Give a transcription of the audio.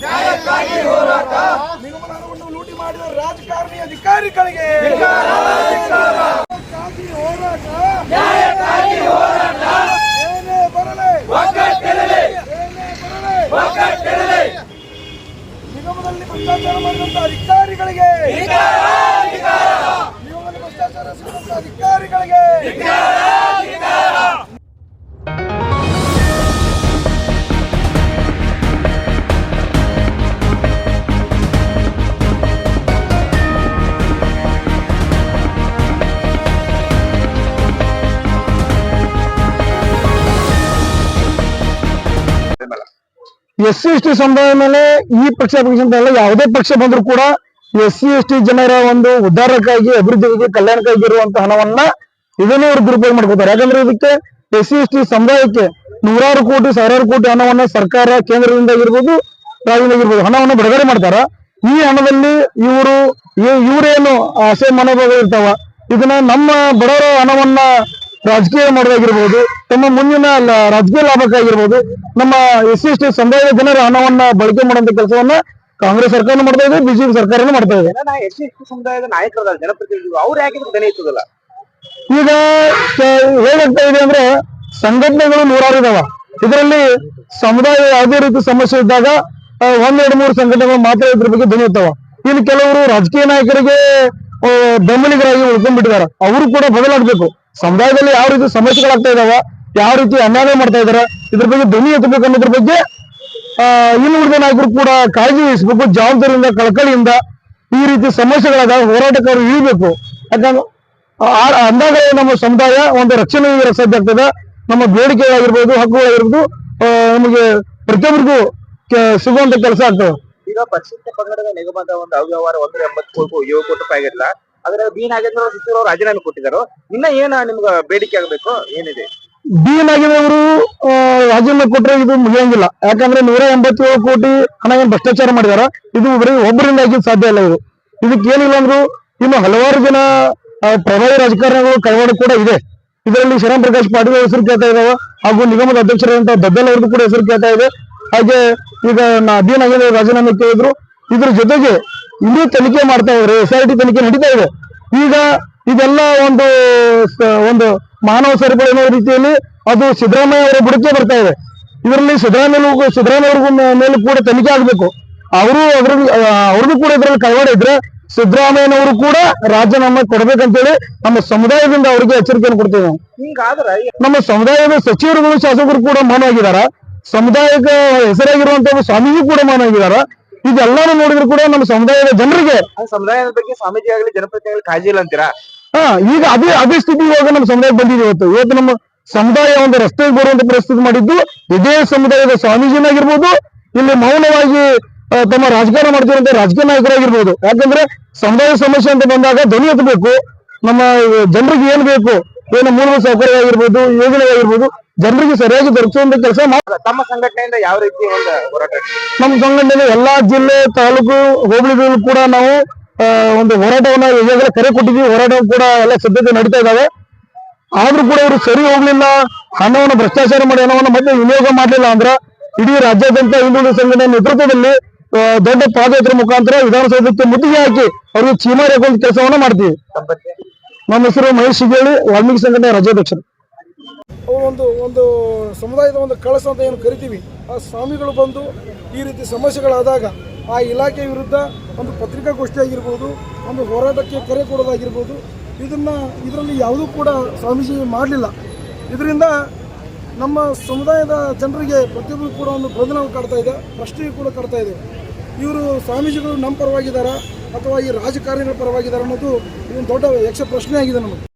ನ್ಯಾಯಕ್ಕಾಗಿ ಹೋರಾಟ. ನಿಗಮನವನ್ನು ಲೂಟಿ ಮಾಡಿದ ರಾಜಕಾರಣಿ ಅಧಿಕಾರಿಗಳಿಗೆ ಹೋರಾಟ. ನ್ಯಾಯಕ್ಕಾಗಿ ಹೋರಾಟ. ಏನೇ ಬರಲಿ. ಒಗ್ಗಟ್ಟಿರಲಿ. ಏನೇ ಬರಲಿ. ಒಗ್ಗಟ್ಟಿರಲಿ. ನಿಗಮದಲ್ಲಿ ಭ್ರಷ್ಟಾಚಾರ ಮಾಡಿದಂತ ಅಧಿಕಾರಿಗಳಿಗೆ ನಿಗಮದಲ್ಲಿ ಭ್ರಷ್ಟಾಚಾರ ಅಧಿಕಾರಿಗಳಿಗೆ ಎಸ್ ಸಿ ಎಸ್ ಟಿ ಸಮುದಾಯ ಮೇಲೆ ಈ ಪಕ್ಷ ಅಲ್ಲ ಯಾವುದೇ ಪಕ್ಷ ಬಂದರೂ ಕೂಡ ಎಸ್ ಸಿ ಎಸ್ ಟಿ ಜನರ ಒಂದು ಉದ್ಧಾರಕ್ಕಾಗಿ, ಅಭಿವೃದ್ಧಿಗಾಗಿ, ಕಲ್ಯಾಣಕ್ಕಾಗಿ ಇರುವಂತಹ ಹಣವನ್ನ ಇದನ್ನೇ ಅವರು ದುರುಪಯೋಗ ಮಾಡ್ಕೋತಾರೆ. ಯಾಕಂದ್ರೆ ಇದಕ್ಕೆ ಎಸ್ ಸಿ ಎಸ್ ಟಿ ಸಮುದಾಯಕ್ಕೆ ನೂರಾರು ಕೋಟಿ, ಸಾವಿರಾರು ಕೋಟಿ ಹಣವನ್ನ ಸರ್ಕಾರ ಕೇಂದ್ರದಿಂದ ಆಗಿರ್ಬೋದು ರಾಜ್ಯದಿಂದ ಆಗಿರ್ಬೋದು ಹಣವನ್ನ ಬಿಡುಗಡೆ ಮಾಡ್ತಾರ. ಈ ಹಣದಲ್ಲಿ ಇವರು ಇವರೇನು ಆಸೆ ಮನೋಭಾವ ಇರ್ತಾವ, ಇದನ್ನ ನಮ್ಮ ಬಡವರ ಹಣವನ್ನ ರಾಜಕೀಯ ಮಾಡೋದಾಗಿರ್ಬೋದು ತಮ್ಮ ಮುಂದಿನ ರಾಜಕೀಯ ಲಾಭಕ್ಕಾಗಿರ್ಬೋದು ನಮ್ಮ ಎಸ್ ಸಿ ಎಸ್ ಟಿ ಸಮುದಾಯದ ಜನರ ಹಣವನ್ನ ಬಳಕೆ ಮಾಡುವಂತ ಕೆಲಸವನ್ನ ಕಾಂಗ್ರೆಸ್ ಸರ್ಕಾರ ಮಾಡ್ತಾ ಇದೆ ಬಿಜೆಪಿ ಸರ್ಕಾರನೂ ಮಾಡ್ತಾ ಇದೆ. ಎಸ್ ಸಮುದಾಯದ ಜನಪ್ರತಿನಿಧಿಗಳು ಅವ್ರು ಯಾಕಿದ್ರು ಬೆಲೆ ಈಗ ಹೇಗಾಗ್ತಾ ಇದೆ ಅಂದ್ರೆ ಸಂಘಟನೆಗಳು ನೂರಾರು ಇದಾವ. ಇದರಲ್ಲಿ ಸಮುದಾಯ ಯಾವುದೇ ರೀತಿ ಸಮಸ್ಯೆ ಇದ್ದಾಗ ಒಂದೆರಡು ಮೂರು ಸಂಘಟನೆಗಳು ಮಾತ್ರ ಇದ್ರ ಬಗ್ಗೆ ಧ್ವನಿ ಎತ್ತವ. ಇನ್ನು ಕೆಲವರು ರಾಜಕೀಯ ನಾಯಕರಿಗೆ ಬೆಂಬಲಿಗರಾಗಿ ಉಳ್ಕೊಂಡ್ಬಿಟ್ಟಿದ್ದಾರೆ. ಅವರು ಕೂಡ ಬದಲಾಗಬೇಕು. ಸಮುದಾಯದಲ್ಲಿ ಯಾವ ರೀತಿ ಸಮಸ್ಯೆಗಳಾಗ್ತಾ ಇದಾವ, ಯಾವ ರೀತಿ ಅನ್ಯಾಯ ಮಾಡ್ತಾ ಇದಾರೆ, ಇದ್ರ ಬಗ್ಗೆ ಧ್ವನಿ ಎತ್ತಬೇಕು ಅನ್ನೋದ್ರ ಬಗ್ಗೆ ಇನ್ನು ಉಳಿದ ನಾಯಕರು ಕೂಡ ಕಾಳಜಿ ವಹಿಸಬೇಕು, ಜವಾಬ್ದಾರಿಯಿಂದ, ಕಳಕಳಿಯಿಂದ ಈ ರೀತಿ ಸಮಸ್ಯೆಗಳಾದ ಹೋರಾಟಗಾರರು ಇಳಿಬೇಕು. ಯಾಕಂದ್ರೆ ಅಂದಾಗ ನಮ್ಮ ಸಮುದಾಯ ಒಂದು ರಕ್ಷಣೆ ಸಾಧ್ಯ ಆಗ್ತದೆ. ನಮ್ಮ ಬೇಡಿಕೆಗಳಾಗಿರ್ಬೋದು, ಹಕ್ಕುಗಳಾಗಿರ್ಬೋದು ನಮಗೆ ಪ್ರತಿಯೊಬ್ಬರಿಗೂ ಸಿಗುವಂತ ಕೆಲಸ ಆಗ್ತದೆ. ಈಗ ಪರಿಶಿಷ್ಟ ಪಂಗಡದ ನಿಗಮದ ಒಂದು ಅವ್ಯವಹಾರ ಒಂದರ ಎಂಬತ್ತು ಕೋಟಿ ಏಳು ಕೋಟಿ ರೂಪಾಯಿ ಆಗಿಲ್ಲ. ಆದ್ರೆ ಬಿ ನಾಗೇಂದ್ರ ಸಚಿವರು ಅವರು ರಾಜೀನಾಮೆ ಕೊಟ್ಟಿದ್ದಾರೆ. ಇನ್ನ ಏನ ನಿಮ್ಗ ಬೇಡಿಕೆ ಆಗಬೇಕು? ಏನಿದೆ? ಬಿ ನಾಗೇಂದ್ರ ಅವರು ರಾಜೀನಾಮೆ ಕೊಟ್ಟರೆ ಇದು ಮುಗಿಯಂಗಿಲ್ಲ. ಯಾಕಂದ್ರೆ ನೂರ ಎಂಬತ್ತೇಳು ಕೋಟಿ ಹಣ ಏನ್ ಭ್ರಷ್ಟಾಚಾರ ಮಾಡಿದಾರ? ಇದು ಬರೀ ಒಬ್ಬರಿಂದ ಆಗಿದ್ ಸಾಧ್ಯ ಇಲ್ಲ ಇದು. ಇದಕ್ಕೆ ಏನಿಲ್ಲ ಅಂದ್ರು ಇನ್ನು ಹಲವಾರು ಜನ ಪ್ರಭಾವಿ ರಾಜಕಾರಣಿಗಳು ಕೈವಾಡ ಕೂಡ ಇದೆ. ಇದರಲ್ಲಿ ಶರಣ್ ಪ್ರಕಾಶ್ ಪಾಟೀಲ್ ಹೆಸರು ಕೇಳ್ತಾ ಇದಾವ, ಹಾಗೂ ನಿಗಮದ ಅಧ್ಯಕ್ಷರಾದಂತಹ ದದ್ದಲ್ ಅವ್ರದ್ದು ಕೂಡ ಹೆಸರು ಕೇಳ್ತಾ ಇದೆ. ಹಾಗೆ ಈಗ ನಾ ಡಿ ನಾಗೇಂದ್ರ ರಾಜೀನಾಮೆ ಕೇಳಿದ್ರು. ಇದ್ರ ಜೊತೆಗೆ ಇನ್ನೂ ತನಿಖೆ ಮಾಡ್ತಾ ಇದ್ದಾರೆ ಎಸ್ ಐ ಟಿ ತನಿಖೆ ನಡೀತಾ ಇದೆ. ಈಗ ಇದೆಲ್ಲ ಒಂದು ಒಂದು ಮಾನವ ಸರಪಳಿ ಅನ್ನೋ ರೀತಿಯಲ್ಲಿ ಅದು ಸಿದ್ದರಾಮಯ್ಯ ಅವರ ಬುಡಕ್ಕೆ ಬರ್ತಾ ಇದೆ. ಇದರಲ್ಲಿ ಸಿದ್ದರಾಮಯ್ಯ ಸಿದ್ದರಾಮಯ್ಯ ಅವ್ರಿಗೂ ಮೇ- ಕೂಡ ತನಿಖೆ ಆಗಬೇಕು. ಅವರು ಅವ್ರ ಅವ್ರಿಗೂ ಅವ್ರದ್ದು ಕೂಡ ಇದರಲ್ಲಿ ಕೈವಾಡ ಇದ್ರೆ ಸಿದ್ದರಾಮಯ್ಯನವರು ಕೂಡ ರಾಜೀನಾಮೆ ಕೊಡ್ಬೇಕಂತೇಳಿ ನಮ್ಮ ಸಮುದಾಯದಿಂದ ಅವರಿಗೆ ಎಚ್ಚರಿಕೆಯನ್ನು ಕೊಡ್ತೇವೆ ನಾವು. ಹಿಂಗಾದ್ರೆ ನಮ್ಮ ಸಮುದಾಯದ ಸಚಿವರುಗಳು ಶಾಸಕರು ಕೂಡ ಮಾನವಾಗಿದ್ದಾರ ಸಮುದಾಯದ ಹೆಸರಾಗಿರುವಂತಹ ಸ್ವಾಮಿಗೂ ಕೂಡ ಮೌನವಾಗಿದಾರ ಇದೆಲ್ಲಾನು ನೋಡಿದ್ರು ಕೂಡ ನಮ್ಮ ಸಮುದಾಯದ ಜನರಿಗೆ. ಸಮುದಾಯದ ಬಗ್ಗೆ ಸ್ವಾಮೀಜಿ ಆಗಲಿ ಜನಪ್ರತಿನಿಧಿಗಳು ಕಾಳಜಿ ಇಲ್ಲ ಅಂತೀರಾ? ಹಾ ಈಗ ಅದೇ ಅದೇ ಸ್ಥಿತಿ ಇವಾಗ ನಮ್ಮ ಸಮುದಾಯ ಬಂದಿದೆ ಇವತ್ತು. ಇವತ್ತು ನಮ್ಮ ಸಮುದಾಯ ಒಂದು ರಸ್ತೆಗೆ ಬರುವಂತ ಪರಿಸ್ಥಿತಿ ಮಾಡಿದ್ದು. ಇದೇ ಸಮುದಾಯದ ಸ್ವಾಮೀಜಿನಾಗಿರ್ಬೋದು ಇಲ್ಲಿ ಮೌನವಾಗಿ ತಮ್ಮ ರಾಜಕಾರಣ ಮಾಡ್ತಿರುವಂತ ರಾಜಕೀಯ ನಾಯಕರಾಗಿರ್ಬೋದು. ಯಾಕಂದ್ರೆ ಸಮುದಾಯ ಸಮಸ್ಯೆ ಅಂತ ಬಂದಾಗ ಧ್ವನಿ ಎತ್ತಬೇಕು. ನಮ್ಮ ಜನರಿಗೆ ಏನ್ ಬೇಕು? ಏನು ಮೂಲಭೂತ ಸೌಕರ್ಯ ಆಗಿರ್ಬೋದು ಯೋಜನೆ ಆಗಿರ್ಬೋದು ಜನರಿಗೆ ಸರಿಯಾಗಿ ದೊರಕುವಂತ ಕೆಲಸ ತಮ್ಮ ಸಂಘಟನೆಯಿಂದ ಯಾವ ರೀತಿ ಒಂದು ಹೋರಾಟ ನಮ್ಮ ಸಂಘಟನೆ ಎಲ್ಲಾ ಜಿಲ್ಲೆ ತಾಲೂಕು ಹೋಬಳಿಗಳು ಕೂಡ ನಾವು ಒಂದು ಹೋರಾಟವನ್ನ ಈಗಾಗಲೇ ಕರೆ ಕೊಟ್ಟಿದ್ವಿ ಹೋರಾಟ ಕೂಡ ಎಲ್ಲ ಸಿದ್ಧತೆ ನಡೀತಾ ಇದ್ದಾವೆ. ಆದ್ರೂ ಕೂಡ ಇವರು ಸರಿ ಹೋಗ್ಲಿಲ್ಲ. ಹಣವನ್ನು ಭ್ರಷ್ಟಾಚಾರ ಮಾಡಿ ಹಣವನ್ನು ಮತ್ತೆ ವಿನಿಯೋಗ ಮಾಡಲಿಲ್ಲ ಅಂದ್ರ ಇಡೀ ರಾಜ್ಯಾದ್ಯಂತ ಹಿಂದುಳಿದ ಸಂಘಟನೆ ನೇತೃತ್ವದಲ್ಲಿ ದೊಡ್ಡ ಪಾದಯಾತ್ರೆ ಮುಖಾಂತರ ವಿಧಾನಸೌಧಕ್ಕೆ ಮುತ್ತಿಗೆ ಹಾಕಿ ಅವ್ರಿಗೆ ಚೀಮಾರಿ ಹಾಕುವಂತ ಕೆಲಸವನ್ನ ಮಾಡ್ತೀವಿ. ನಮ್ಮ ಹೆಸರು ಮಹೇಶ್ ಶಿಗೇಳಿ ವಾಲ್ಮೀಕಿ ಸಂಘಟನೆ ರಾಜ್ಯಾಧ್ಯಕ್ಷರು. ಅವರು ಒಂದು ಒಂದು ಸಮುದಾಯದ ಒಂದು ಕಳಸ ಅಂತ ಏನು ಕರಿತೀವಿ, ಆ ಸ್ವಾಮಿಗಳು ಬಂದು ಈ ರೀತಿ ಸಮಸ್ಯೆಗಳಾದಾಗ ಆ ಇಲಾಖೆ ವಿರುದ್ಧ ಒಂದು ಪತ್ರಿಕಾಗೋಷ್ಠಿ ಆಗಿರ್ಬೋದು ಒಂದು ಹೋರಾಟಕ್ಕೆ ಕರೆ ಕೊಡೋದಾಗಿರ್ಬೋದು, ಇದನ್ನು, ಇದರಲ್ಲಿ ಯಾವುದೂ ಕೂಡ ಸ್ವಾಮೀಜಿ ಮಾಡಲಿಲ್ಲ. ಇದರಿಂದ ನಮ್ಮ ಸಮುದಾಯದ ಜನರಿಗೆ ಪ್ರತಿಯೊಬ್ಬರು ಕೂಡ ಒಂದು ಬಂಧನ ಕಾಡ್ತಾ ಇದೆ, ಪ್ರಶ್ನೆಯು ಕೂಡ ಕಾಡ್ತಾ ಇದೆ. ಇವರು ಸ್ವಾಮೀಜಿಗಳು ನಮ್ಮ ಪರವಾಗಿದ್ದಾರಾ, ಅಥವಾ ಈ ರಾಜಕಾರಣಿಗಳ ಪರವಾಗಿದ್ದಾರೆ ಅನ್ನೋದು ಇದೊಂದು ದೊಡ್ಡ ಯಕ್ಷ ಪ್ರಶ್ನೆ ಆಗಿದೆ ನಮಗೆ.